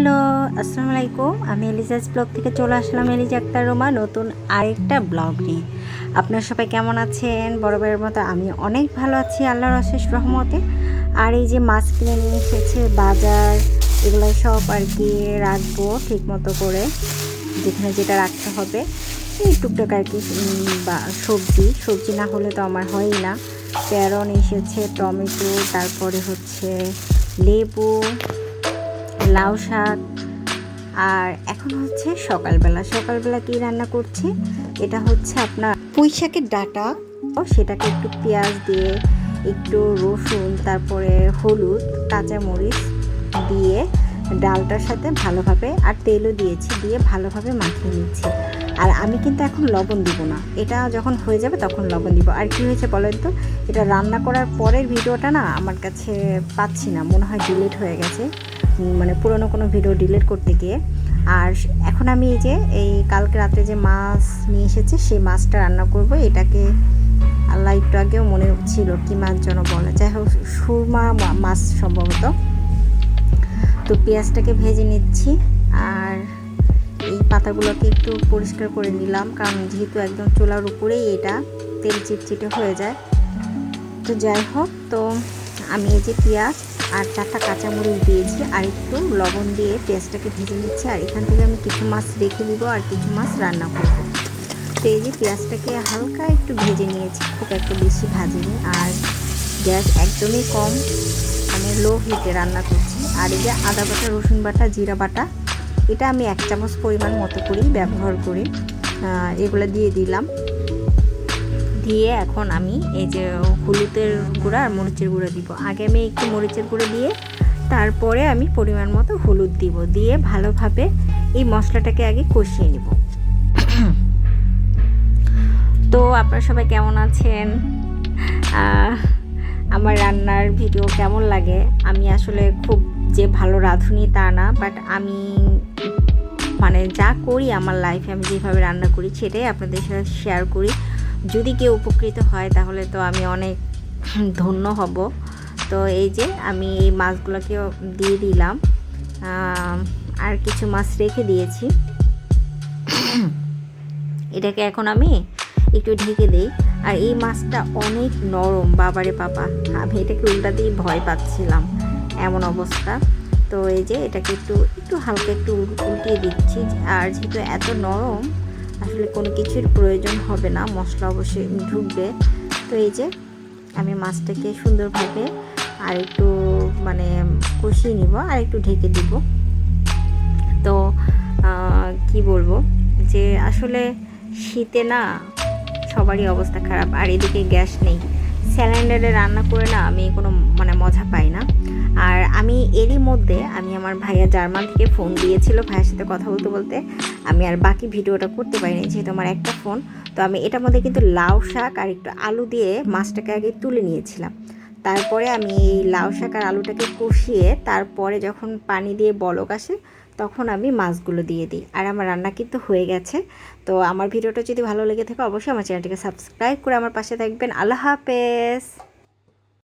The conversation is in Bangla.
হ্যালো আসসালামু আলাইকুম আমি এলিজাস ব্লগ থেকে চলে আসলাম এলিজা আক্তার রোমা, নতুন আরেকটা ব্লগ নিয়ে। আপনারা সবাই কেমন আছেন? বড় বরাবরের মতো আমি অনেক ভালো আছি, আল্লাহর অশেষ রহমতে। আর এই যে মাছ কিনে নিয়ে এসেছে বাজার এগুলো সব আর কি রাখব ঠিক মতো করে, যেখানে যেটা রাখতে হবে। এই টুকটাক আর কি সবজি। সবজি না হলে তো আমার হয়ই না। প্যারন এসেছে, টমেটো, তারপরে হচ্ছে লেবু লাউ শাক। আর এখন হচ্ছে সকালবেলা। সকালবেলা কি রান্না করছি? এটা হচ্ছে আপনার পুঁই শাকের ডাটা। সেটাকে একটু পেঁয়াজ দিয়ে, একটু রসুন, তারপরে হলুদ কাঁচামরিচ দিয়ে ডালটার সাথে ভালোভাবে আর তেলও দিয়েছি, দিয়ে ভালোভাবে মাখিয়ে নিচ্ছি। আর আমি কিন্তু এখন লবণ দিব না। এটা যখন হয়ে যাবে তখন লবণ দিব। আর কি হয়েছে বলেন তো? এটা রান্না করার পরের ভিডিওটা না আমার কাছে পাচ্ছি না। মনে হয় ডিলিট হয়ে গেছে। মানে পুরনো কোনো ভিডিও ডিলিট করতে গিয়ে। আর এখন আমি এই যে, এই কালকে রাত্রে যে মাছ নিয়ে এসেছে, সেই মাছটা রান্না করব। এটাকে আল্লাহ একটু আগেও মনে ছিল কি মাছ যেন বলে। যাই হোক, সুরমা মাছ সম্ভবত। তো পেঁয়াজটাকে ভেজে নিচ্ছি আর এই পাতাগুলোকে একটু পরিষ্কার করে নিলাম, কারণ যেহেতু একদম চুলার উপরেই এটা তেল চিটচিটে হয়ে যায়। তো যাই হোক, তো আমি এই যে পেঁয়াজ আর চারটা কাঁচামরিচ দিয়েছি আর একটু লবণ দিয়ে পেঁয়াজটাকে ভেজে নিচ্ছি। আর এখান থেকে আমি কিছু মাছ রেখে দিব আর কিছু মাছ রান্না করব। তো এই যে পেঁয়াজটাকে হালকা একটু ভেজে নিয়েছি, খুব একটা বেশি ভাজিনি। আর গ্যাস একদমই কম মানে লো হিটে রান্না করছি। আর এই যে আদা বাটা, রসুন বাটা, জিরা বাটা, এটা আমি এক চামচ পরিমাণ মতো করেই ব্যবহার করি এগুলো দিয়ে দিলাম। দিয়ে এখন আমি এই যে হলুদের গুঁড়া আর মরিচের গুঁড়ো দিব। আগে আমি একটু মরিচের গুঁড়ো দিয়ে তারপরে আমি পরিমাণ মতো হলুদ দিব দিয়ে ভালোভাবে এই মশলাটাকে আগে কষিয়ে নিব। তো আপনারা সবাই কেমন আছেন? আমার রান্নার ভিডিও কেমন লাগে? আমি আসলে খুব যে ভালো রাঁধুনি তা না বাট আমি মানে যা করি আমার লাইফে আমি যেভাবে রান্না করি সেটাই আপনাদের সাথে শেয়ার করি। যদি কেউ উপকৃত হয়, তাহলে তো আমি অনেক ধন্য হব। তো এই যে আমি এই মাছগুলোকেও দিয়ে দিলাম। আর কিছু মাছ রেখে দিয়েছি। এটাকে এখন আমি একটু ঢেকে দিই। আর এই মাছটা অনেক নরম, বাবারে বাবা। আমি এটাকে উল্টাতেই ভয় পাচ্ছিলাম, এমন অবস্থা। তো এই যে এটাকে একটু একটু হালকা একটু উল- উল্টিয়ে দিচ্ছি। আর যেহেতু এত নরম আসলে কোনো কিছুর প্রয়োজন হবে না, মশলা অবশ্যই ঢুকবে। তো এই যে আমি মাছটাকে সুন্দরভাবে আর একটু মানে কষিয়ে নিব আর একটু ঢেকে দিব। তো কি বলব যে আসলে শীতে না সবারই অবস্থা খারাপ আর এদিকে গ্যাস নেই। সিলিন্ডারে রান্না করে না আমি কোনো মানে মজা পাই না। আর আমি এরই মধ্যে আমি আমার ভাইয়া জার্মান থেকে ফোন দিয়েছিল ভাইয়ের সাথে কথা বলতে বলতে। আমি আর বাকি ভিডিওটা করতে পারিনি যেহেতু আমার একটা ফোন। তো আমি এটার মধ্যে কিন্তু লাউ শাক আর একটু আলু দিয়ে মাছটাকে আগে তুলে নিয়েছিলাম। তারপরে আমি এই লাউ শাক আর আলুটাকে কষিয়ে তারপরে যখন পানি দিয়ে বলক আসে, তখন আমি মাছগুলো দিয়ে দিই। আর আমার রান্না কিন্তু হয়ে গেছে। তো আমার ভিডিওটা যদি ভালো লেগে থাকে, অবশ্যই আমার চ্যানেলটিকে সাবস্ক্রাইব করে আমার পাশে থাকবেন। আল্লাহ হাফেজ!